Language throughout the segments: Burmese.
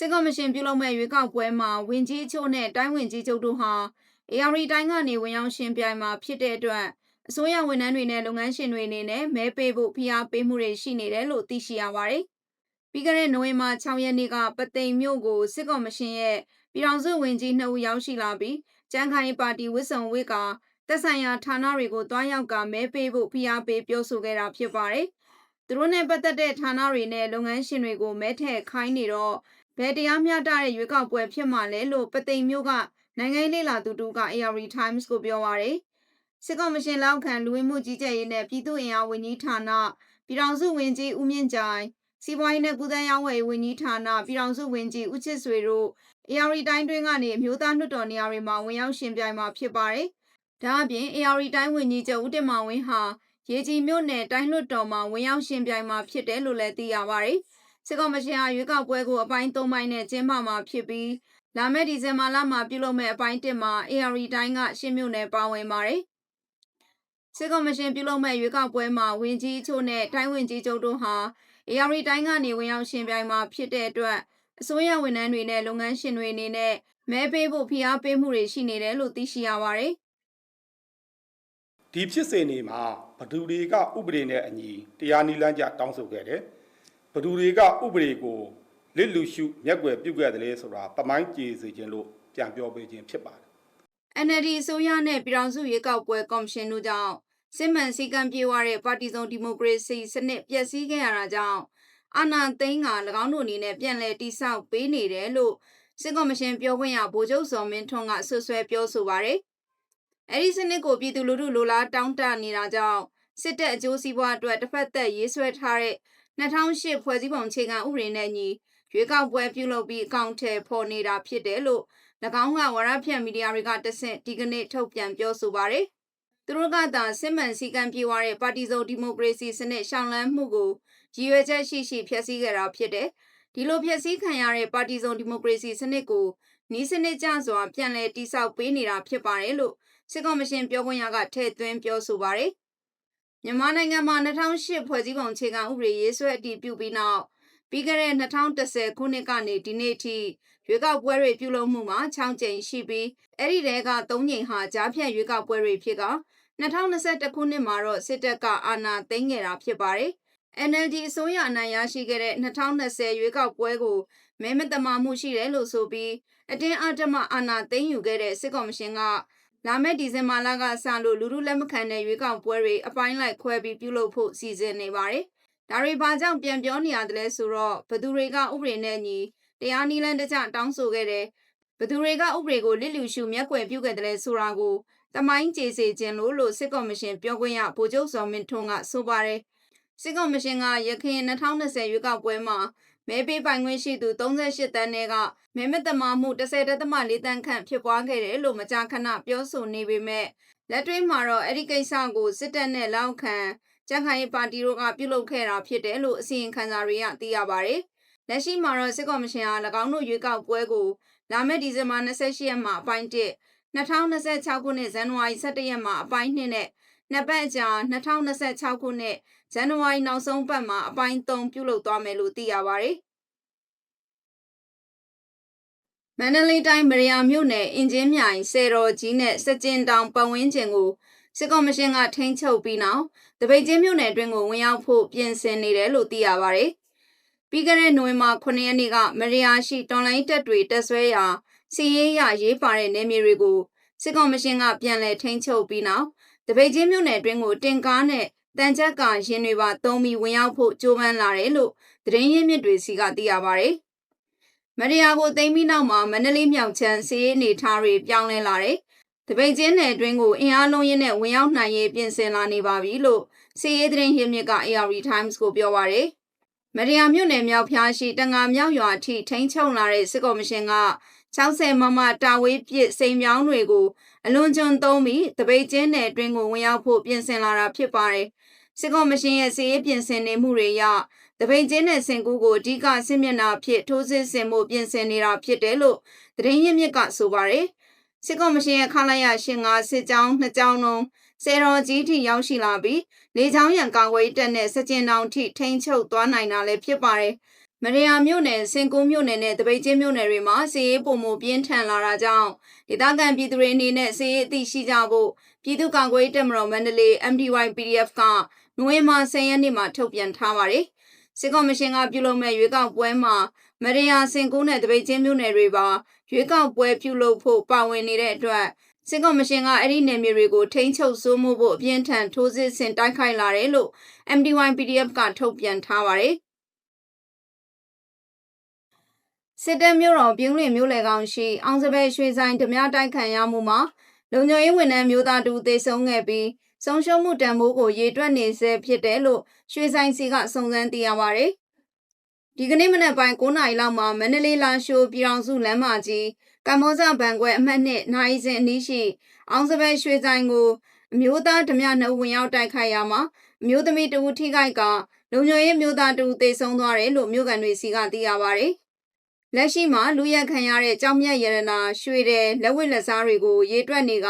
စစ်ကော်မရှင်ပြုလုပ်မဲ့ရွေးကောက်ပွဲမှာဝင်ကြီးအချို့နဲ့တိုင်းဝင်ကြီးချုပ်တို့ဟာ AR တိုင်းကနေဝင်ရောက်ရှင်ပြိုင်မှာဖြစ်တဲ့အတွက်အစိုးရဝန်ထမ်းတွေနဲ့လုပ်ငန်းရှင်တွေအနေနဲ့မဲပေးဖို့ဖိအားပေးမှုတွေရှိနေတယ်လို့သိရှိရပါတယ်။ပြီးခဲ့တဲ့နိုဝင်ဘာ6ရက်နေ့ကပသိမ်မြို့ကိုစစ်ကော်မရှင်ရဲ့ပြည်ထောင်စုဝန်ကြီးနှစ်ဦးရောက်ရှိလာပြီးကျန်းခိုင်ပါတီဝစ်စုံဝစ်ကသက်ဆိုင်ရာဌာနတွေကိုတွားရောက်ကမဲပေးဖို့ဖိအားပေးပြောဆိုခဲ့တာဖြစ်ပါတယ်။သူတို့နဲ့ပတ်သက်တဲ့ဌာနတွေနဲ့လုပ်ငန်းရှင်တွေကိုမဲထည့်ခိုင်းနေတော့ ဘယ်တရားမျှတတဲ့ရွေးကောက်ပွဲဖြစ်မှာလဲလို့ပသိမ်မျိုးကနိုင်ငံရေးလေလာသူတူက AR Times ကိုပြောပါရယ်စစ်ကော်မရှင်လောက်ခံလူဝင်မှုကြီးကြပ်ရေးနဲ့ပြည်သူ့အင်အားဝန်ကြီးဌာနပြည်ထောင်စုဝန်ကြီးဦးမြင့်ကြိုင်စီးပွားရေးနဲ့ကုသရေးဝယ်ဝန်ကြီးဌာနပြည်ထောင်စုဝန်ကြီးဦးချစ်ဆွေတို့ AR တိုင်းတွင်းကနေအမျိုးသားလွှတ်တော်နေရာတွေမှာဝင်ရောက်ရှင်ပြိုင်မှာဖြစ်ပါတယ်။ဒါအပြင် AR တိုင်းဝန်ကြီးချုပ်ဦးတင်မောင်ဝင်းဟာရေကြီးမြို့နယ်တိုင်းလွှတ်တော်မှာဝင်ရောက်ရှင်ပြိုင်မှာဖြစ်တယ်လို့လည်းသိရပါတယ်။ စစ်ကော်မရှင်ဟာရွေးကောက်ပွဲကိုအပိုင်း၃ပိုင်းနဲ့ကျင်းပမှာဖြစ်ပြီးလာမယ့်ဒီဇင်ဘာလမှာပြုလုပ်မယ့်အပိုင်း၁မှာ AR တိုင်းကရှင်းမြို့နယ်ပါဝင်ပါတယ်။စစ်ကော်မရှင်ပြုလုပ်မဲ့ရွေးကောက်ပွဲမှာဝင်ကြီးအချို့နဲ့တိုင်းဝင်ကြီးချုပ်တို့ဟာ AR တိုင်းကနေဝင်ရောက်ရှင်ပြိုင်မှာဖြစ်တဲ့အတွက်အစိုးရဝန်ထမ်းတွေနဲ့လုပ်ငန်းရှင်တွေအနေနဲ့မဲပေးဖို့ဖိအားပေးမှုတွေရှိနေတယ်လို့သိရှိရပါတယ်။ဒီဖြစ်စဉ်တွေမှာဘဒူတွေကဥပဒေနဲ့အညီတရားနိလန်းကြတောင်းဆိုခဲ့တယ် ဘဒူတွေကဥပဒေကိုလစ်လူရှုမျက်ွယ်ပြုတ်ခဲ့တယ်လေဆိုတာပမိုင်းကြေစေခြင်းလို့ပြန်ပြောပေးခြင်းဖြစ်ပါတယ် NLD အစိုးရနဲ့ပြည်ထောင်စုရွေးကောက်ပွဲကော်မရှင်တို့ကြောင့်စစ်မှန်စည်းကမ်းပြေဝတဲ့ပါတီစုံဒီမိုကရေစီစနစ်ပျက်စီးခဲ့ရတာကြောင့်အာဏာသိမ်းက၎င်းတို့အနေနဲ့ပြန်လည်တိဆောက်ပေးနေတယ်လို့စစ်ကော်မရှင်ပြောခွင့်ရဗိုလ်ချုပ်စော်မင်းထွန်းကဆွဆွဲပြောဆိုပါတယ်။အဲဒီစနစ်ကိုပြည်သူလူထုလိုလားတောင်းတနေတာကြောင့်စစ်တပ်အကျိုးစီးပွားအတွက်တစ်ဖက်သက်ရေးဆွဲထားတဲ့ 2008ဖွဲ့စည်းပုံခြေခံဥပဒေနဲ့ညီရွေးကောက်ပွဲပြုလုပ်ပြီးအကောင့်ထဲပေါ်နေတာဖြစ်တယ်လို့၎င်းကဝရဖြန့်မီဒီယာတွေကတဆင့်ဒီကနေ့ထုတ်ပြန်ပြောဆိုပါတယ်။သူတို့ကသာစစ်မှန်စည်းကမ်းပြေဝတဲ့ပါတီစုံဒီမိုကရေစီစနစ်ရှောင်လန်းမှုကိုရည်ရွယ်ချက်ရှိရှိဖျက်ဆီးခဲ့တာဖြစ်တယ်။ဒီလိုဖျက်ဆီးခံရတဲ့ပါတီစုံဒီမိုကရေစီစနစ်ကိုနီးစနစ်ကျစွာပြန်လည်တိစောက်ပေးနေတာဖြစ်ပါတယ်လို့စစ်ကော်မရှင်ပြောခွင့်ရကထည့်သွင်းပြောဆိုပါတယ်။ မြန်မာနိုင်ငံမှာ2008ဖွဲ့စည်းပုံခြေခံဥပဒေရေးဆွဲအတည်ပြုပြီးနောက်ပြီးခဲ့တဲ့2010ခုနှစ်ကနေဒီနေ့ထိရွေးကောက်ပွဲတွေပြုလုပ်မှုမှာ6ကြိမ်ရှိပြီးအဲ့ဒီတဲက3ကြိမ်ဟာကြားဖြတ်ရွေးကောက်ပွဲတွေဖြစ်က2021ခုနှစ်မှာတော့စစ်တပ်ကအာဏာသိမ်းခဲ့တာဖြစ်ပါတယ်။ NLD အစိုးရအနိုင်ရရှိခဲ့တဲ့2020ရွေးကောက်ပွဲကိုမဲမတမာမှုရှိတယ်လို့ဆိုပြီးအတင်းအဓမ္မအာဏာသိမ်းယူခဲ့တဲ့စစ်ကော်မရှင်က လာမယ့်ဒီဇင်ဘာလကစလို့လူလူလက်မခံတဲ့ရွေးကောက်ပွဲတွေအပိုင်းလိုက်ခွဲပြီးပြုလုပ်ဖို့စီစဉ်နေပါတယ်။ဒါတွေဘာကြောင့်ပြန်ပြောနေရတယ်လဲဆိုတော့ဘသူတွေကဥပဒေနဲ့ညီတရားနည်းလမ်းတကျတောင်းဆိုခဲ့တယ်ဘသူတွေကဥပဒေကိုလစ်လျူရှုမျက်ကွယ်ပြုခဲ့တယ်လဲဆိုတာကိုတမိုင်းကြေစေခြင်းလို့လို့စစ်ကော်မရှင်ပြောခွင့်ရဗိုလ်ချုပ်စော်မင်းထွန်းကဆိုပါတယ်စစ်ကော်မရှင်ကရခိုင်2020ရွေးကောက်ပွဲမှာ မဲပေးပိုင်ခွင့်ရှိသူ38တန်းနဲ့ကမဲမတမာမှု10.4တန်းခန့်ဖြစ်ပွားခဲ့တယ်လို့မကြာခဏပြောဆိုနေပေမဲ့လက်တွေ့မှာတော့အဲ့ဒီကိစ္စကိုစစ်တပ်နဲ့လောက်ခံကြံ့ခိုင်ရေးပါတီတို့ကပြုလုပ်ခဲ့တာဖြစ်တယ်လို့အစီရင်ခံစာတွေကသိရပါတယ်။လက်ရှိမှာတော့စစ်ကော်မရှင်ဟာ၎င်းတို့ရွေးကောက်ပွဲကိုလာမယ့်ဒီဇင်ဘာ28ရက်မှာအပိုင်း1 2026ခုနှစ်ဇန်နဝါရီ17ရက်မှာအပိုင်း2နဲ့ နှစ်ပတ်ကြာ2026ခုနှစ်ဇန်နဝါရီနောက်ဆုံးပတ်မှာအပိုင်း3ပြုလုပ်သွားမယ်လို့သိရပါတယ်။မန္တလေးတိုင်းမရယာမြို့နယ်အင်ဂျင်မြိုင်စေတော်ကြီးနဲ့စကြင်တောင်ပတ်ဝန်းကျင်ကိုစစ်ကော်မရှင်ကထိန်းချုပ်ပြီးနောက်တပိတ်ချင်းမြို့နယ်အတွင်းကိုဝင်ရောက်ဖို့ပြင်ဆင်နေတယ်လို့သိရပါတယ်။ပြီးခဲ့တဲ့နိုဝင်ဘာ9ရက်နေ့ကမရယာရှိတွန်လိုင်းတပ်တွေတက်ဆွဲရာစီရေးရရေးပါတဲ့နေမြေတွေကိုစစ်ကော်မရှင်ကပြန်လည်ထိန်းချုပ်ပြီးနောက် တပိတ်ချင်းမြို့နယ်အတွင်းကိုတင်ကားနဲ့တန်ချက်ကရင်တွေပါသုံးပြီးဝင်ရောက်ဖို့ကြိုးပမ်းလာတယ်လို့သတင်းရင်းမြစ်တွေစီကသိရပါတယ်။မရယာကိုသိမ်းပြီးနောက်မှာမန္တလေးမြောက်ချမ်းစီးရေးနေထားတွေပြောင်းလဲလာတယ်။တပိတ်ချင်းနယ်အတွင်းကိုအင်အားလုံးရင်းနဲ့ဝင်ရောက်နိုင်ရေးပြင်ဆင်လာနေပါပြီလို့စီးရေးသတင်းရင်းမြစ်က AR Times ကိုပြောပါရယ်။မရယာမြို့နယ်မြောက်ဖျားရှိတန်ငါမြောက်ရွာအထိထိန်းချုပ်လာတဲ့စစ်ကော်မရှင်က 60မမတာဝေးပစ်စိန်ပြောင်းတွေကိုအလွန်ကျွံသုံးပြီးတပိတ်ကျင်းနယ်အတွင်းကိုဝင်ရောက်ဖို့ပြင်ဆင်လာတာဖြစ်ပါတယ်။စစ်ကော်မရှင်ရဲ့စီးရေးပြင်ဆင်နေမှုတွေရတပိတ်ကျင်းနယ်စင်ကူကိုအဓိကစစ်မျက်နှာဖြစ်ထိုးစစ်ဆင်မှုပြင်ဆင်နေတာဖြစ်တယ်လို့သတင်းရင်းမြစ်ကဆိုပါတယ်။စစ်ကော်မရှင်ရဲ့ခလာရရှင်ငါစစ်ကြောင်းနှစ်ကြောင်းလုံးစေတော်ကြီးထိရောက်ရှိလာပြီးလေချောင်းရံကာကွယ်တပ်နဲ့စကြင်တောင်ထိထိန်းချုပ်သွားနိုင်တာလည်းဖြစ်ပါတယ် မရယာမြို့နယ်စင်ကုန်းမြို့နယ်နဲ့တပိတ်ချင်းမြို့နယ်တွေမှာစီရေးပုံမှုပြင်းထန်လာတာကြောင့်ဒေသခံပြည်သူတွေအနေနဲ့စီရေးအသိရှိကြဖို့ပြည်သူ့ကာကွယ်ရေးတပ်မတော်မန္တလေး MDY PDF ကနိုဝင်ဘာ10ရက်နေ့မှာထုတ်ပြန်ထားပါတယ်။စစ်ကော်မရှင်ကပြုလုပ်မဲ့ရွေးကောက်ပွဲမှာမရယာစင်ကုန်းနဲ့တပိတ်ချင်းမြို့နယ်တွေပါရွေးကောက်ပွဲပြုလုပ်ဖို့ပါဝင်နေတဲ့အတွက်စစ်ကော်မရှင်ကအဲ့ဒီနယ်မြေတွေကိုထိန်းချုပ်စိုးမိုးဖို့အပြင်းထန်ထိုးစစ်ဆင်တိုက်ခိုက်လာတယ်လို့ MDY PDF ကထုတ်ပြန်ထားပါတယ်။ စစ်တပ်မြို့တော်ပြင်းလင်မြို့လေကောင်ရှိအောင်စပယ်ရွှေဆိုင်ဓမြတိုက်ခံရမှုမှာလုံခြုံရေးဝန်ထမ်းမျိုးသားတူသေဆုံးခဲ့ပြီးဆုံးရှုံးမှုတန်ဖိုးကိုရေတွက်နေဆဲဖြစ်တယ်လို့ရွှေဆိုင်စီကစုံစမ်းသိရပါဗျ။ဒီကနေ့မနက်ပိုင်း9နာရီလောက်မှာမန္တလေးလာရှိုးပြည်အောင်စုလမ်းမကြီးကမ္ဘောဇဘန်ကွဲအမှတ်နှစ်နိုင်စဉ်အနီးရှိအောင်စပယ်ရွှေဆိုင်ကိုအမျိုးသားဓမြနှစ်ဦးဝင်ရောက်တိုက်ခိုက်ရမှာအမျိုးသမီးတဦးထိခိုက်ကလုံခြုံရေးမျိုးသားတူသေဆုံးသွားတယ်လို့မြို့ကန်တွေစီကသိရပါဗျ။ လက်ရှိမှာလူရက်ခံရတဲ့ကြောင်မြတ်ရတနာရွှေတယ်လက်ဝတ်လက်စားတွေကိုရေတွက်နေက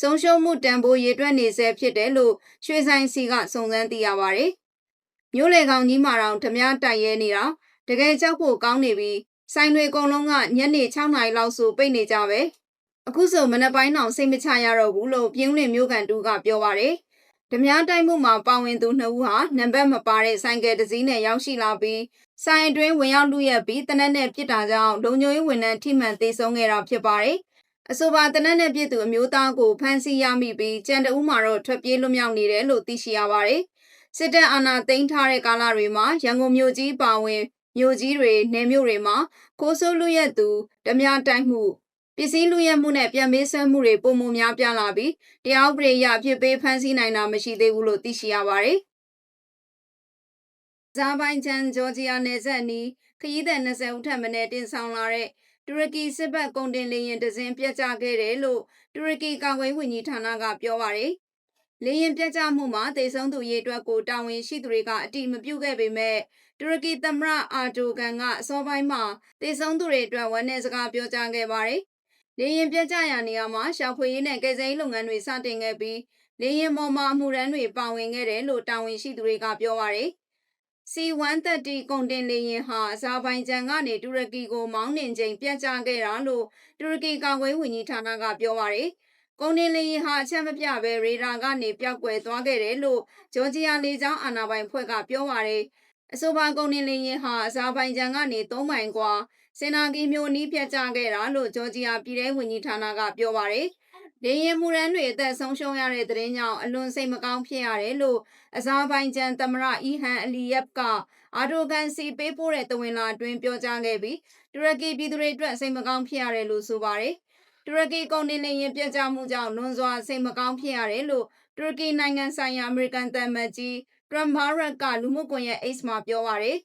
ဆုံးရှုံးမှုတန်ဖိုးရေတွက်နေဆဲဖြစ်တယ်လို့ရွှေဆိုင်စီကစုံစမ်းသိရပါတယ်။မြို့လေကောင်ကြီးမှာတော့ဓမြတိုက်ရဲနေတာတကယ်ကြောက်ဖို့ကောင်းနေပြီဆိုင်တွေအကုန်လုံးကညနေ6နာရီလောက်ဆိုပိတ်နေကြပဲအခုဆိုမနက်ပိုင်းတောင်စိတ်မချရတော့ဘူးလို့ပြင်းလင်မြို့ကန်တူကပြောပါတယ်။ ဓမြတိုက်မှုမှာပါဝင်သူနှစ်ဦးဟာနံပါတ်မပါတဲ့ဆိုင်ကယ်တစ်စီးနဲ့ရောက်ရှိလာပြီးဆိုင်အတွင်းဝင်ရောက်လူရက်ပြီးတနက်နဲ့ပြစ်တာကြောင့်လုံခြုံရေးဝန်ထမ်းထိမှန်သေးဆုံးခဲ့တာဖြစ်ပါတယ်။အဆိုပါတနက်နဲ့ပြစ်သူအမျိုးသားကိုဖမ်းဆီးရမိပြီးကြံတဦးမှာတော့ထွက်ပြေးလွတ်မြောက်နေတယ်လို့သိရှိရပါတယ်။စစ်တပ်အာဏာသိမ်းထားတဲ့ကာလတွေမှာရန်ကုန်မြို့ကြီးပါဝင်မြို့ကြီးတွေနယ်မြို့တွေမှာခိုးဆိုးလူရက်သူဓမြတိုက်မှု ပစ္စည်းလူရက်မှုနဲ့ပြန်ပေးဆွဲမှုတွေပုံမှုများပြားလာပြီးတရားဥပဒေအရအဖြစ်ပေးဖမ်းဆီးနိုင်တာမရှိသေးဘူးလို့သိရှိရပါတယ်။ဇာပိုင်ချန်ဂျော်ဂျီယာနယ်စပ်အနီးခရီးသည်20ဦးထပ်မံတင်ဆောင်လာတဲ့တူရကီစစ်ဘက်ကုန်တင်လေယာဉ်တစ်စင်းပြတ်ကျခဲ့တယ်လို့တူရကီကာကွယ်ဝင်ကြီးဌာနကပြောပါတယ်။လေယာဉ်ပြတ်ကျမှုမှာသေဆုံးသူရေအတွက်ကိုတာဝန်ရှိသူတွေကအတိမပြုခဲ့ပေမဲ့တူရကီသမ္မတအာဒိုဂန်ကအစောပိုင်းမှာသေဆုံးသူတွေအတွက်ဝန်내စကားပြောကြားခဲ့ပါတယ်။ လေရင်ပြတ်ကျရာနေရာမှာရှာဖွေရေးနဲ့ကယ်ဆယ်ရေးလုပ်ငန်းတွေစတင်ခဲ့ပြီးလေရင်ပေါ်မှာအမှုရန်တွေပါဝင်ခဲ့တယ်လို့တာဝန်ရှိသူတွေကပြောပါတယ်။ C-130 ကုန်တင်လေယာဉ်ဟာအဇာဘိုင်ဂျန်ကနေတူရကီကိုမောင်းနှင်ချိန်ပြတ်ကျခဲ့တာလို့တူရကီကာကွယ်ဝင်ကြီးဌာနကပြောပါတယ်။ကုန်တင်လေယာဉ်ဟာအချက်မပြဘဲရေဒါကနေပျောက်ကွယ်သွားခဲ့တယ်လို့ဂျော်ဂျီယာလေကြောင်းအာဏာပိုင်ဖွဲ့ကပြောပါတယ်။ အဆိုပါကုန်တင်လေယာဉ်ဟာအဇာဘိုင်ဂျန်ကနေ3မိုင်ကွာစင်နာဂီမြို့နီးပြတ်ကျခဲ့တာလို့ဂျော်ဂျီယာပြည်ထောင်ဝင်ကြီးဌာနကပြောပါတယ်။လေရင်မှုရန်တွေအသက်ဆုံးရှုံးရတဲ့တဲ့င်းကြောင့်အလွန်စိတ်မကောင်းဖြစ်ရတယ်လို့အဇာဘိုင်ဂျန်သမ္မတအီဟန်အလီယပ်ကအာဒိုကန်စီပေးပို့တဲ့တဝင်လာအတွင်းပြောကြားခဲ့ပြီးတူရကီပြည်သူတွေအတွက်စိတ်မကောင်းဖြစ်ရတယ်လို့ဆိုပါတယ်တူရကီကုန်တင်လေယာဉ်ပြတ်ကျမှုကြောင့်လွန်စွာစိတ်မကောင်းဖြစ်ရတယ်လို့တူရကီနိုင်ငံဆိုင်ရာအမေရိကန်သမ္မတကြီး ထရမ်ဘာရက်ကလူမှုကွန်ရက် X မှာ ပြောပါတယ်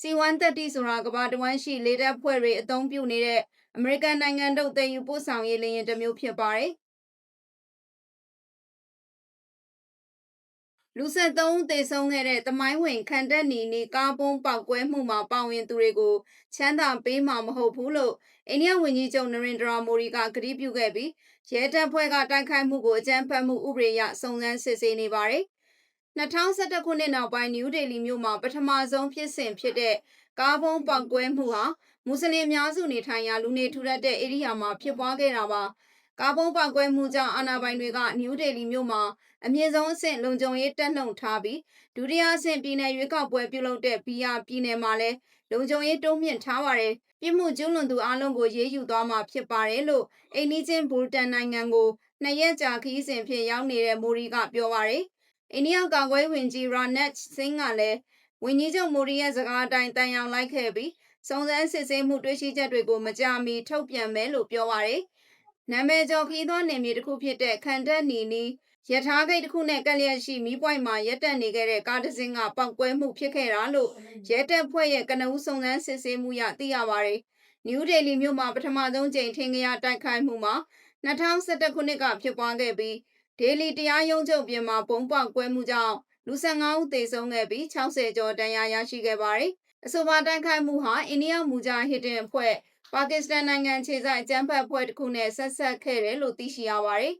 စီ130 ဆိုတာ ကမ္ဘာတဝန်းရှိ လေတပ်ဖွဲ့တွေ အသုံးပြုနေတဲ့ အမေရိကန်နိုင်ငံတို့တည်ယူပို့ဆောင်ရေး လေယာဉ်တစ်မျိုးဖြစ်ပါတယ် လူဆက်သုံးဦးသေဆုံးခဲ့တဲ့တမိုင်းဝင် ခံတက်နီနီကားပုံးပေါက်ကွဲမှုမှာ ပါဝင်သူတွေကို ချမ်းသာပေးမှာ မဟုတ်ဘူးလို့ အိန္ဒိယဝန်ကြီးချုပ်နရင်ဒရာမိုဒီကကတိပြုခဲ့ပြီး ရဲတပ်ဖွဲ့က တိုက်ခိုက်မှုကို အကြမ်းဖက်မှု ဥပဒေအရ စုံစမ်းစစ်ဆေးနေပါတယ်။ 2011ခုနှစ်နောက်ပိုင်းနယူးဒေလီမြို့မှာပထမဆုံးဖြစ်စဉ်ဖြစ်တဲ့ကားပုံးပေါက်ကွဲမှုဟာမွတ်စလင်များစုနေထိုင်ရာလူနေထူထပ်တဲ့ဧရိယာမှာဖြစ်ပွားခဲ့တာပါ။ကားပုံးပောက်ကွဲမှုကြောင့်အာဏာပိုင်တွေကနယူးဒေလီမြို့မှာအမြင့်ဆုံးအဆင့်လုံခြုံရေးတပ်လှုံထားပြီးဒုတိယအဆင့်ပြည်내ရွေးကောက်ပွဲပြုလုပ်တဲ့ဘီယာပြည်내မှာလည်းလုံခြုံရေးတိုးမြင့်ထားပါတယ်။ပြစ်မှုကျူးလွန်သူအလုံးကိုရေးယူသွားမှာဖြစ်ပါတယ်လို့အိန္ဒိချင်းဘူတန်နိုင်ငံကိုနှစ်ရက်ကြာခီးစဉ်ဖြင့်ရောက်နေတဲ့မိုရီကပြောပါတယ်။ အိန္ဒိယကာကွယ်ဝင်ကြီးရာနက်စင်းကလည်းဝန်ကြီးချုပ်မိုရီရဲ့စကားအတိုင်းတန်ရောင်လိုက်ခဲ့ပြီးစုံစမ်းစစ်ဆေးမှုတွေ့ရှိချက်တွေကိုမကြာမီထုတ်ပြန်မယ်လို့ပြောပါတယ်။နာမည်ကျော်ခီးသွွားနယ်မြေတစ်ခုဖြစ်တဲ့ခန်တက်နီနီရထားဂိတ်တစ်ခုနဲ့ကက်လျက်ရှိမီးပွိုင်မှာရက်တက်နေခဲ့တဲ့ကားတစ်စင်းကပောက်ကွဲမှုဖြစ်ခဲ့တာလို့ရဲတပ်ဖွဲ့ရဲ့ကနဦးစုံစမ်းစစ်ဆေးမှုရသိရပါတယ်။နယူးဒေလီမြို့မှာပထမဆုံးကြိမ်ထင်ကြရတိုက်ခိုက်မှုမှာ2011ခုနှစ်ကဖြစ်ပွားခဲ့ပြီး ဒေလီတရားရုံးချုပ်ပြင်မှာပုံပေါက်ကွဲမှုကြောင့်လူ15ဦးသေဆုံးခဲ့ပြီး60ကျော်ဒဏ်ရာရရှိခဲ့ပါတယ်။အဆိုပါတိုက်ခိုက်မှုဟာအိန္ဒိယမူဂျာဟစ်ဒင်အဖွဲ့ပါကစ္စတန်နိုင်ငံခြေဆိုင်အကြမ်းဖက်အဖွဲ့တစ်ခုနဲ့ဆက်ဆက်ခဲ့တယ်လို့သိရှိရပါတယ်